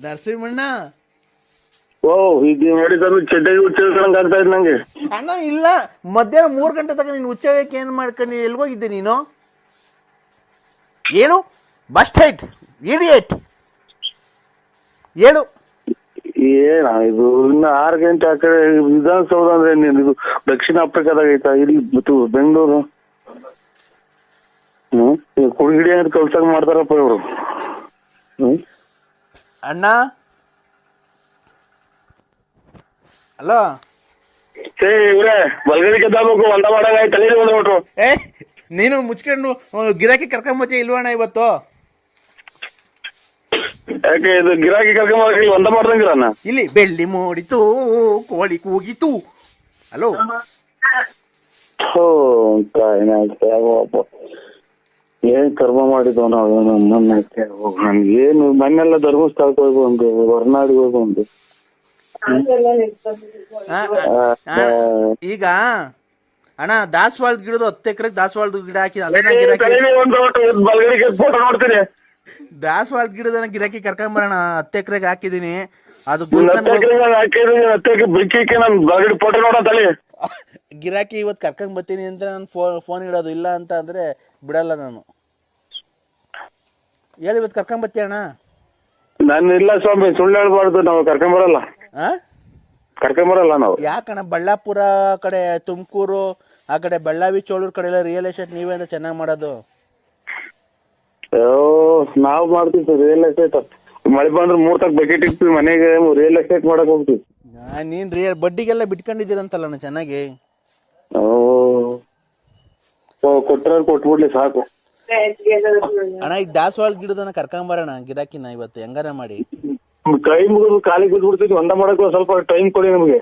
ನರಸಿಂಹಣ್ಣ? ಓ ಈಗ ನೋಡಿ ಸರ್ ಚಡ್ಡಾಗಿ ಹುಚ್ಚಿಡ್ಕೊಂಡ್ ಆಗ್ತಾ ಇದ್ ನಂಗೆ. ಅಣ್ಣ ಇಲ್ಲ. ಮಧ್ಯಾಹ್ನ ಮೂರು ಗಂಟೆ ತನಕ ನೀನು ಉಚ್ಚಕ್ಕೆ ಏನು ಮಾಡ್ಕೊಂಡು ಎಲ್ಗೋಗಿದ್ದೆ ನೀನು? ಏನು? ಬಸ್ ಟೈಟ್ ಇಡಿಯೇಟ್ ಹೇಳು ಏನ ಇದು ಇನ್ನ ಆರು ಗಂಟೆ ಆ ಕಡೆ ವಿಧಾನಸೌಧ ಅಂದ್ರೆ ಏನ್ ಇದು ದಕ್ಷಿಣ ಆಫ್ರಿಕಾದಾಗ ಐತಾ? ಇಲ್ಲಿ ಮತ್ತು ಬೆಂಗಳೂರು. ಹ್ಮ್? ಕುಡಿಗಿಡಿ ಅಂತ ಕಲ್ಸಂಗ್ ಮಾಡ್ತಾರಪ್ಪ ಇವ್ರು. ಹ್ಮ್? ಅಣ್ಣ? ಹಲೋ? ಏ ನೀನು ಮುಚ್ಕೊಂಡು ಗಿರಾಕಿ ಕರ್ಕೊಂಬಚ್ಚೆ ಇಲ್ವಣ್ಣ ಇವತ್ತು? ಯಾಕೆ ಇದು ಗಿರಾಕಿ ಕರ್ಕೊಂಬ ಇಲ್ಲಿ ಬೆಳ್ಳಿ ಮೂಡಿತು ಕೋಳಿ ಕೂಗಿತು. ಹಲೋ? ಓ ಏನ್ ಕರ್ಮ ಮಾಡಿದ್ವ ನಾವು ನನ್ನಕ್ಕೆ ನನ್ಗೆ ಏನು ಮನೆಲ್ಲ ಧರ್ಮಸ್ಥಳಕ್ಕೆ ಹೋಗಿ ಬಂದು ಹೊರನಾಡಿಗೆ ಹೋಗಿ ಬಂದು ಈಗ ಅಣ್ಣ ದಾಸವಾಳ ಗಿಡದ ಹತ್ತು ಎಕರೆ ದಾಸವಾಳದ ಗಿಡ ಹಾಕಿ ಅದೇನ ಗಿರಾಕಿ ದಾಸವಾಳದ ಗಿಡದನ ಗಿರಾಕಿ ಕರ್ಕೊಂಬರೋಣ ಹತ್ತು ಎಕರೆಗೆ ಹಾಕಿದೀನಿ ಅದು ಬಿಕ್ಕಿ ಗುಲ್ಕನ್ ನಾನು ಬಲ್ಗಡಿ ಫೋಟೋ ನೋಡೋ ತಲೆ. ಗಿರಾಕಿ ಇವತ್ತು ಕರ್ಕೊಂಡು ಬರ್ತೀನಿ ಅಂತ ನಾನು ಫೋನ್ ಫೋನ್ ಇಡೋದು ಇಲ್ಲ ಅಂತ ಅಂದ್ರೆ ಬಿಡಲ್ಲ ನಾನು. ಹೇಳಿ ಇವತ್ತು ಕರ್ಕೊಂಡು ಬರ್ತೀಯ ಅಣ್ಣ? ನಾನು ಇಲ್ಲ ಸ್ವಾಮಿ ಸುಳ್ಳು ಹೇಳ್ಬಾರ್ದು ನಾವು ಕರ್ಕೊಂಬರಲ್ಲ ಆ? ಕರ್ಕೊಂಬರಲ್ಲ ನಾವು. ಯಾಕಣ್ಣ ಬಳ್ಳಾಪುರ ಕಡೆ ತುಮಕೂರು ಆ ಕಡೆ ಬಳ್ಳಾವಿ ಚೋಳೂರು ಕಡೆ ಎಲ್ಲ ರಿಯಲ್ ಎಸ್ಟೇಟ್ ನೀವೇ ಅಂತ ಚೆನ್ನಾಗಿ ಮಾಡೋದು? ನಾವು ಮಾಡ್ತೀವಿ ಸರ್ ರಿಯಲ್ ಎಸ್ಟೇಟ್ ಮಳೆ ಬಂದ್ರೆ ಮೂರ್ ತಕ್ ಬಕೆಟ್ ಇಕ್ತೀವಿ ಮನೆಗೆ ರಿಯಲ್ ಎಸ್ಟೇಟ್ ಮಾಡಕ್ ಹೋಗ್ತೀವಿ. ನೀನ್ ರಿಯಲ್ ಬಡ್ಡಿಗೆಲ್ಲ ಬಿಟ್ಕೊಂಡಿದ್ದೀರಂತಲ್ಲ ಚೆನ್ನಾಗಿ. ಕೊಟ್ರೆ ಕೊಟ್ಬಿಡ್ಲಿ ಸಾಕು. ಅಣ್ಣ ಈಗ ದಾಸವಾಳ ಗಿಡದನ್ನ ಕರ್ಕೊಂಬರೋಣ ಗಿರಾಕಿನ ಇವತ್ತು ಹೆಂಗಾರ ಮಾಡಿ? ಕೈ ಮುಗಿದು ಕಾಲಿಗೆ ಬಿದ್ಬಿಡ್ತೀವಿ ಒಂದ ಮಾಡಕ್ ಸ್ವಲ್ಪ ಟೈಮ್ ಕೊಡಿ ನಮ್ಗೆ.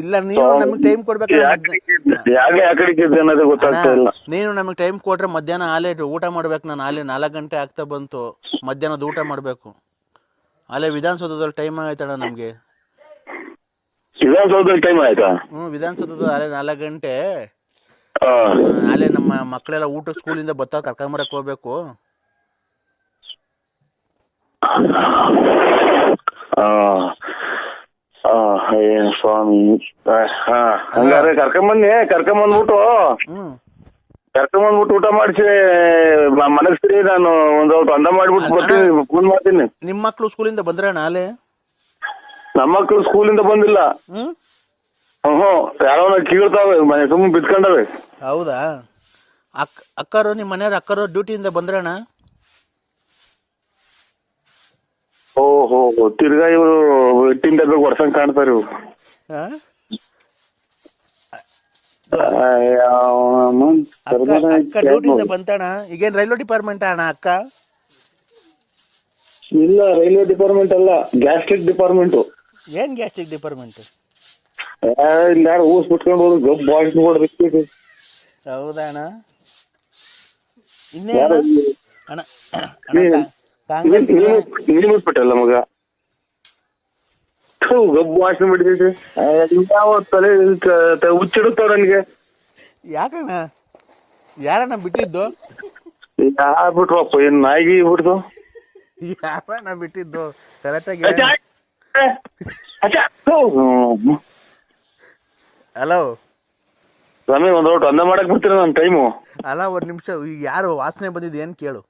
ಇಲ್ಲ ನೀನು ನಮಗೆ ಟೈಮ್ ಕೊಡ್ಬೇಕು ಯಾಕೆ ಯಾಕಡೆ ಅನ್ನೋದು ಗೊತ್ತಾಗ್ತಾ ಇಲ್ಲ. ನೀನು ನಮಗೆ ಟೈಮ್ ಕೊಟ್ರೆ ಮಧ್ಯಾಹ್ನ ಆಲೇ ಊಟ ಮಾಡ್ಬೇಕು ನಾನು ಆಲೇ ನಾಲ್ಕು ಗಂಟೆ ಆಗ್ತಾ ಬಂತು ಮಧ್ಯಾಹ್ನದ ಊಟ ಮಾಡ್ಬೇಕು. ಅಲ್ಲೇ ವಿಧಾನಸೌಧದಲ್ಲಿ ಟೈಮ್ ಆಗೈತಣ್ಣ ನಮಗೆ. ವಿಧಾನಸೌಧದಲ್ಲಿ ಟೈಮ್ ಆಯ್ತಾ? ಹ್ಞೂ ವಿಧಾನಸೌಧದ ಅಲ್ಲೇ ನಾಲ್ಕು ಗಂಟೆ. ಆ, ಆ, ಅಲ್ಲೇ ನಮ್ಮ ಮಕ್ಕಳೆಲ್ಲ ಊಟ ಸ್ಕೂಲಿಂದ ಬತ್ತಾ ಕರ್ಕೊಂಬರಕ್ಕೆ ಹೋಗ್ಬೇಕು. ಆ, ಆ, ಸ್ವಾಮಿ ಆ, ಹಾ. ಹಂಗಾರೆ ಕರ್ಕೊಂಬನ್ನಿ ಕರ್ಕೊಂಬಂದ್ಬಿಟ್ಟು ಹ್ಞೂ ಕರ್ಕೊಂಬಂದ್ಬಿಟ್ಟು ಊಟ ಮಾಡಿಸಿ ಮನಸ್ಸಿ ನಾನು ಒಂದ್ ಸ್ವಲ್ಪ ಅಂದ ಮಾಡ್ಬಿಟ್ಟು ಬರ್ತೀನಿ ಫೋನ್ ಮಾಡ್ತೀನಿ. ನಿಮ್ಮ ಮಕ್ಕಳು ಸ್ಕೂಲಿಂದ ಬಂದ್ರಣ್ಣ ಅಲ್ಲೇ ನಮ್ಮ ಮಕ್ಳು ಸ್ಕೂಲಿಂದ ಬಂದಿಲ್ಲ. ಹ್ಮ್? ಹ್ಞೂ ಯಾರೋ ಕೀಳ್ತಾವೆ ಮನೆ ಸುಮ್ಮನೆ ಬಿತ್ಕೊಂಡವೆ. ಹೌದಾ? ಅಕ್ ಅಕ್ಕರು ನಿಮ್ಮ ಮನೆಯವ್ರ ಅಕ್ಕರು ಡ್ಯೂಟಿಯಿಂದ ಬಂದ್ರಣ್ಣ ಓಹೋ ತಿರ್ಗಾ ಇವರು ಇಟ್ಟಿಂದ ಡಬ್ಬೆ ಹೊಡ್ಸಂಗ್ ಕಾಣ್ತಾರೆ ಇವ್ರು. ಅಯ್ಯವ್ವ, ಅಕ್ಕ ಅಕ್ಕ ಡ್ಯೂಟಿಯಿಂದ ಬಂತಣ್ಣ ಈಗೇನು ರೈಲ್ವೆ ಡಿಪಾರ್ಟ್ಮೆಂಟ್ ಅಣ್ಣ ಅಕ್ಕ? ಇಲ್ಲ ರೈಲ್ವೆ ಡಿಪಾರ್ಟ್ಮೆಂಟ್ ಅಲ್ಲ ಗ್ಯಾಸ್ಟ್ರಿಕ್ ಡಿಪಾರ್ಟ್ಮೆಂಟ್. ಏನು ಗ್ಯಾಸ್ಟ್ರಿಕ್ ಡಿಪಾರ್ಟ್ಮೆಂಟ್ ಇಲ್ಲ ಯಾರು ಊಸ್ ಬಿಟ್ಕೊಂಡು ಹೋದ್ರು ಗಬ್ ಬಾಯ್ಸ್ ನೋಡ್ಬೇಕು ಹೌದಾ ಅಣ್ಣ? ಇನ್ನೇ ಅಣ್ಣ ಅಣ್ಣ ಕಾಂಗ್ರೆಸ್ ಬಿಟ್ಬಿಟ್ಟಲ್ಲ ಮಗ? ಥು, ಗಬ್ ವಾಸನೆ ಬಿಡ್ತೈತೆ ಯಾವ ತಲೆ ತ- ಹುಚ್ಚಿಡುತ್ತಾವ ನನಗೆ. ಯಾಕಣ್ಣ? ಯಾರಣ್ಣ ಬಿಟ್ಟಿದ್ದು? ಯಾರು ಬಿಟ್ರಪ್ಪ ಏನ್ ನಾಯಿಗೆ ಬಿಡ್ತು ಯಾರಣ್ಣ ಬಿಟ್ಟಿದ್ದು? ಕರೆಕ್ಟಾಗಿ ಹಲೋ ಸ್ವಾಮಿ ಒಂದ್ ಔಟ್ ಅಂದ ಮಾಡಕ್ ಬರ್ತೀರ ನನ್ ಟೈಮು ಅಲ್ಲ ಒಂದ್ ನಿಮಿಷ ಯಾರು ವಾಸನೆ ಬಂದಿದ್ದು ಏನ್ ಕೇಳು.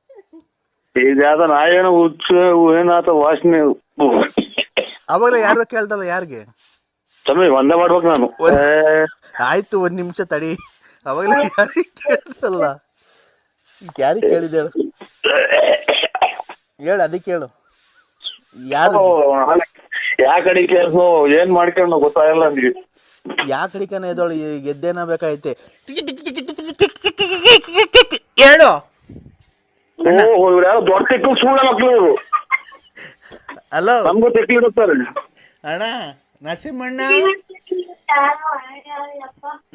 ಇದು ಯಾವ್ದ ನಾಯೇನೋ ಹುಚ್ಚು ಏನಾತ ವಾಸನೆ. ಅವಾಗಲೇ ಯಾರು ಕೇಳ್ದಲ್ಲ ಯಾರಿಗೆ? ಸ್ವಾಮಿ ಒಂದ ಮಾಡ್ಬೇಕು ನಾನು. ಒಂದ್- ಆಯ್ತು ಒಂದ್ ನಿಮಿಷ ತಡಿ. ಅವಾಗಲೇ ಯಾರಿಗೆ ಕೇಳ್ದಲ್ಲ? ಯಾರಿಗೆ ಕೇಳಿದೆ ಹೇಳು ಹೇಳು ಅದಕ್ಕೆ ಹೇಳು ಯಾರು? ಯಾ ಕಡೆ ಕೆಲಸ ಏನ್ ಮಾಡ್ಕೊಂಡು ಗೊತ್ತಾಗಲ್ಲ ನನಗೆ ಯಾ ಕಡಿಕನ ಎದೋಳು ಗೆದ್ದೇನ ಬೇಕಾಯ್ತೆ ಹೇಳು ಓ ಇವ್ರು ಯಾರೋ ದೊಡ್ಡ ತೆಕ್ಕು ಸುಳ್ಳ ಮಕ್ಳು ಇವ್ರು ಹಲೋ ನಮ್ಗೂ ಇಡುತ್ತಾರೆ ಅಣ್ಣ ನರಸಿಂಹಣ್ಣ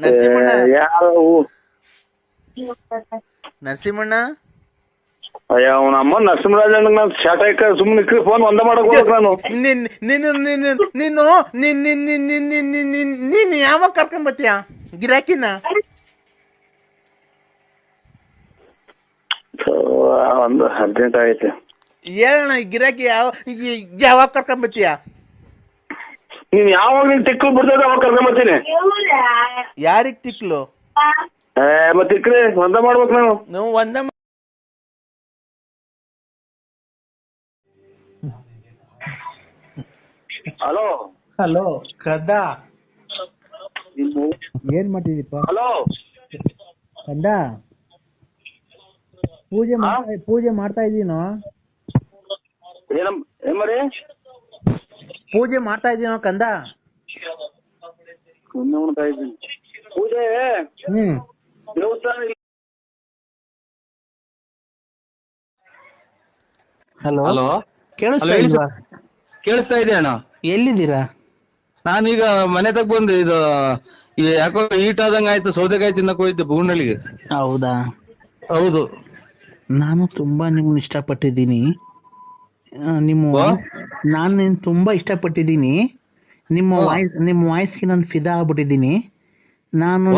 ನರಸಿಂಹಣ್ಣ ಯಾರು ನರಸಿಂಹಣ್ಣ ಅಯ್ಯೋ ಅವನ ಅಮ್ಮ ನರಸಿಂಹರಾಜಣ್ಣ ನಾನು ಶಾಟಾಕ ಸುಮ್ಮನೆ ಇಕ್ಕಿ ಫೋನ್ ಒಂದ ಮಾಡಕ್ ಹೋಗ್ಬೇಕು ನೀನು ನೀನು ಯಾವಾಗ ಕರ್ಕೊಂಡ್ ಬರ್ತೀಯ ಗಿರಾಕಿನ ಒಂದು ಅರ್ಜೆಂಟ್ ಆಗೈತೆ ಹೇಳಣ್ಣ ಗಿರಾಕಿ ಯಾವ ಯಾವಾಗ ಕರ್ಕೊಂಡ್ ಬರ್ತೀಯ ನೀನ್ ಯಾವಾಗ ನೀನ್ ಟಿಕ್ಲು ಬಿಡ್ತದ ಅವಾಗ ಕರ್ಕೊಂಡ್ ಬರ್ತೀನಿ ಯಾರಿಗ್ ತಿಕ್ಲು ಏ ಮತ್ತೆ ಇಕ್ರಿ ಒಂದ ಮಾಡ್ಬೇಕು ನಾನು ನೀವು ಒಂದ ಹಲೋ ಹಲೋ ಕದ ಏನ್ ಮಾಡ್ತಿದ್ದೀಪ ಹಲೋ ಕಂದ ಪೂಜೆ ಮಾಡ್ತಾ ಪೂಜೆ ಮಾಡ್ತಾ ಇದೀನೋ? ಏನಮ್ ಏನ್ ಪೂಜೆ ಮಾಡ್ತಾ ಇದೀನೋ ಕಂದ ಉಣ್ತಾ ಇದ್ದೀನಿ. ಪೂಜೆ ಹ್ಮ್. ದೇವಸ್ಥಾನ. ಹಲೋ ಹಲೋ ಕೇಳಿಸ್ತಾ ಹೇಳಿ ಇಲ್ವಾ? ಕೇಳಿಸ್ತಾ ಇದೆ ಅಣ್ಣ? ಎಲ್ಲಿದ್ದೀರಾ? ನಾನೀಗ ಮನೆ ತಗ ಬಂದೆ ಇದು ಈ ಯಾಕೋ ಈಟ್ ಆದಂಗ ಆಯ್ತು ಸೌದೆಕಾಯಿ ತಿನ್ನಕ್ ಹೋಯ್ತು ಬೂನಳ್ಳಿಗೆ ಹೌದಾ? ಹೌದು. ನಾನು ತುಂಬಾ ನಿಮ್ಮನ್ನ ಇಷ್ಟಪಟ್ಟಿದ್ದೀನಿ. ಆ, ನಿಮ್ಮ? ನಾನು ನಿನ್ನ ತುಂಬಾ ಇಷ್ಟಪಟ್ಟಿದ್ದೀನಿ. ನಿಮ್ಮ ವಾಯ್ಸ್ ನಿಮ್ಮ ವಾಯ್ಸ್ಗೆ ನಾನು ಫಿದಾ ಆಗ್ಬಿಟ್ಟಿದ್ದೀನಿ. ನಾನು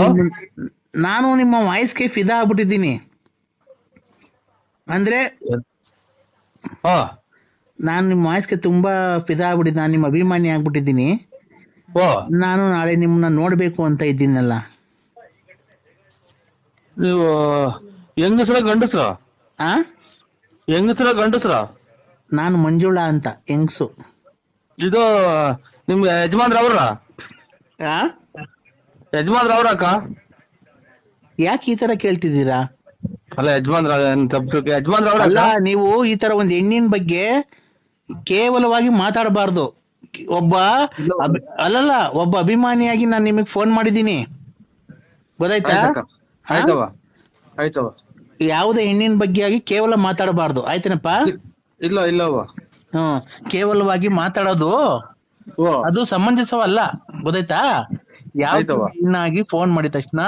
ನಾನು ನಿಮ್ಮ ವಾಯ್ಸ್ಗೆ ಫಿದಾ ಆಗ್ಬಿಟ್ಟಿದ್ದೀನಿ. ಅಂದ್ರೆ ಹಾ ನಾನು ನಿಮ್ಮ ವಾಯ್ಸ್ಗೆ ತುಂಬಾ ಫಿದಾ ಆಗ್ಬಿಟ್ಟಿದ್ದೆ ನಾನು ನಿಮ್ಮ ಅಭಿಮಾನಿ ಆಗ್ಬಿಟ್ಟಿದ್ದೀನಿ. ಓ. ನಾನು ನಾಳೆ ನಿಮ್ಮನ್ನ ನೋಡಬೇಕು ಅಂತ ಇದ್ದೀನಲ್ಲ. ನೀವು ಹೆಂಗಸ್ರ ಗಂಡಸ್ರ? ಆ? ಹೆಂಗಸ್ರ ಗಂಡಸ್ರ? ನಾನು ಮಂಜುಳಾ ಅಂತ ಹೆಂಗ್ಸು. ಇದು ನಿಮ್ಗೆ ಯಜಮಾನ್ರ ಅವ್ರ? ಆ? ಯಜಮಾನ್ರ ಅವ್ರ ಅಕ್ಕ? ಯಾಕೆ ಈ ತರ ಕೇಳ್ತಿದ್ದೀರಾ? ಅಲ್ಲ ಯಜಮಾನ್ರ ತಪ್ಪು ಯಜಮಾನ್ರ ಅವ್ರ ಅಲ್ಲ ನೀವು ಈ ತರ ಒಂದು ಹೆಣ್ಣಿನ ಬಗ್ಗೆ ಕೇವಲವಾಗಿ ಮಾತಾಡಬಾರ್ದು. ಒಬ್ಬ ಅಲ್ಲಲ್ಲ ಒಬ್ಬ ಅಭಿಮಾನಿಯಾಗಿ ನಾನು ನಿಮಗೆ ಫೋನ್ ಮಾಡಿದ್ದೀನಿ. ಗೊತ್ತಾಯ್ತಾ? ಯಾವುದೇ ಹೆಣ್ಣಿನ ಬಗ್ಗೆ ಆಗಿ ಕೇವಲ ಮಾತಾಡಬಾರ್ದು. ಆಯ್ತೇನಪ್ಪ? ಇಲ್ಲ ಇಲ್ಲ ಹ್ಮ್ ಕೇವಲವಾಗಿ ಮಾತಾಡೋದು ಓ ಅದು ಸಮಂಜಸವಲ್ಲ. ಗೊತ್ತಾಯ್ತಾ? ಯಾವ ಆಗಿ ಹೆಣ್ಣಾಗಿ ಫೋನ್ ಮಾಡಿದ ತಕ್ಷಣ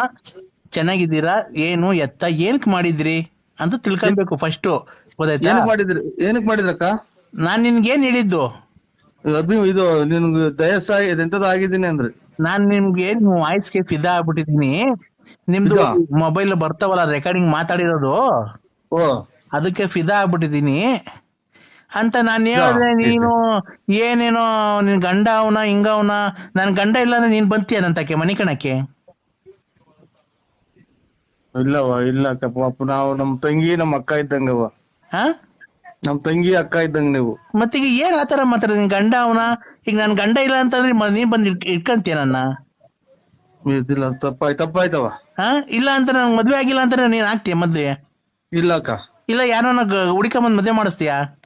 ಚೆನ್ನಾಗಿದ್ದೀರಾ? ಏನು? ಎತ್ತ? ಏನಕ್ ಮಾಡಿದ್ರಿ? ಅಂತ ತಿಳ್ಕೊಬೇಕು ಫಸ್ಟ್ ಗೊತ್ತಾಯ್ತಾ? ಏನಕ್ ಮಾಡಿದ್ರಿ? ಏನಕ್ ಮಾಡಿದ್ರಕ್ಕ? ನಾನ್ ನಿನ್ಗೇನ್ ಹೇಳಿದ್ದು? ಅಭಿ ಇದು ನಿನ್ಗೆ ದಯಸ ಎಂತದ ಆಗಿದ್ದೀನಿ ಅಂದ್ರೆ. ನಾನ್ ನಿಮ್ಗೆ ನಿಮ್ ಕೇಪ್ ಫಿದಾ ಆಗ್ಬಿಟ್ಟಿದೀನಿ ನಿಮ್ದು? ಮೊಬೈಲ್ ಬರ್ತಾವಲ್ಲ ರೆಕಾರ್ಡಿಂಗ್ ಮಾತಾಡಿರೋದು? ಓ. ಅದಕ್ಕೆ ಫಿದಾ ಆಗ್ಬಿಟ್ಟಿದೀನಿ ಅಂತ ನಾನು ಹೇಳಿದ್ರೆ ನೀನು ಏನೇನೋ ನಿನ್ ಗಂಡ ಅವನ ಹಿಂಗ ಅವನ ನನ್ ಗಂಡ ಇಲ್ಲ ಅಂದ್ರೆ ನೀನ್ ಬಂತೀಯ ನಂತಕ್ಕೆ ಮನೆ ಕಣಕ್ಕೆ? ಇಲ್ಲವ ಇಲ್ಲ ಕಪ್ಪ ಪಾಪ ನಾವು ನಮ್ ತಂಗಿ ನಮ್ ಅಕ್ಕ ಇದ್ದಂಗವ ಹಾ? ನಮ್ ತಂಗಿ ಅಕ್ಕ ಇದ್ದಂಗ ನೀವು. ಮತ್ತೆ ಈಗ ಏನ್ ಆತರ ಮಾತಾಡ ನಿನ್ ಗಂಡ ಅವನ? ಈಗ ನನ್ ಗಂಡ ಇಲ್ಲ ಅಂತಂದ್ರೆ ಮ- ನೀನ್ ಬಂದ್ ಇಟ್ಕ- ಇಟ್ಕಂತೀಯ ನನ್ನ? ಇದಿಲ್ಲ ತಪ್ಪಾಯ್ ತಪ್ಪಾಯ್ತವ. ಹಾ? ಇಲ್ಲ ಅಂತ ನನ್ ಮದ್ವೆ ಆಗಿಲ್ಲ ಅಂತ ನೀನ್ ಆಗ್ತೀಯ ಮದ್ವೆ? ಇಲ್ಲ ಅಕ್ಕ. ಇಲ್ಲ ಯಾರನ್ನ ಬಂದ್ ಮದ್ವೆ ಮಾಡಿಸ್ತೀಯಾ?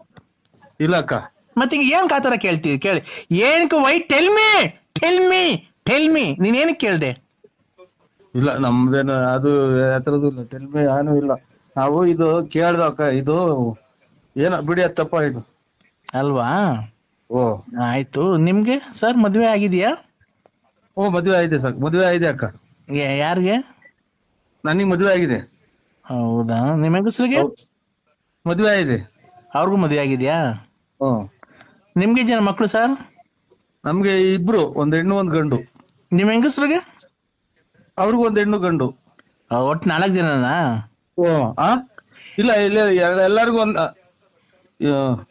ಇಲ್ಲ ಅಕ್ಕ. ಮತ್ತೀಗ ಏನ್ ಕಾತರ ಕೇಳ್ತೀವಿ ಕೇಳಿ. ಏನಕ್ಕೆ why tell me tell me tell me ನೀನ್ ಏನಕ್ಕೆ ಕೇಳ್ದೆ? ಇಲ್ಲ ನಮ್ದೇನು ಅದು ಯಾತ್ರದ್ದು ಇಲ್ಲ. ಟೆಲ್ಮಿ ಏನು ಇಲ್ಲ. ನಾವು ಇದು ಕೇಳ್ದ ಅಕ್ಕ ಇದು ಏನ ಬಿಡಿ ಅತ್ತಪ್ಪ ಇದು. ಅಲ್ವಾ? ಓ. ಆಯ್ತು. ನಿಮ್ಗೆ? ಸರ್ ಮದ್ವೆ ಆಗಿದೆಯಾ? ಓ ಮದ್ವೆ ಆಗಿದೆ ಸರ್. ಮದ್ವೆ ಆಗಿದೆ ಅಕ್ಕ. ಯಾರಿಗೆ? ನನಗ್ ಮದ್ವೆ ಆಗಿದೆ. ಹೌದಾ? ನಿಮ್ಮ ಹೆಂಗಸ್ರಿಗೆ ಮದ್ವೆ ಆಗಿದೆ. ಅವ್ರಿಗೂ ಮದ್ವೆ ಆಗಿದೆಯಾ? ಹ್ಞೂ. ನಿಮ್ಗೆ ಜನ ಮಕ್ಕಳು ಸರ್? ನಮಗೆ ಇಬ್ರು ಒಂದು ಹೆಣ್ಣು ಒಂದು ಗಂಡು. ನಿಮ್ಮ ಹೆಂಗಸ್ರಿಗೆ? ಅವ್ರಿಗೂ ಒಂದ್ ಹೆಣ್ಣು ಗಂಡು. ಒಟ್ಟು ನಾಲ್ಕು ಜನನಾ? ಓ ಆ? ಇಲ್ಲ ಇಲ್ಲ ಎಲ್- ಎಲ್ಲರಿಗೂ ಒಂದ್ Yeah.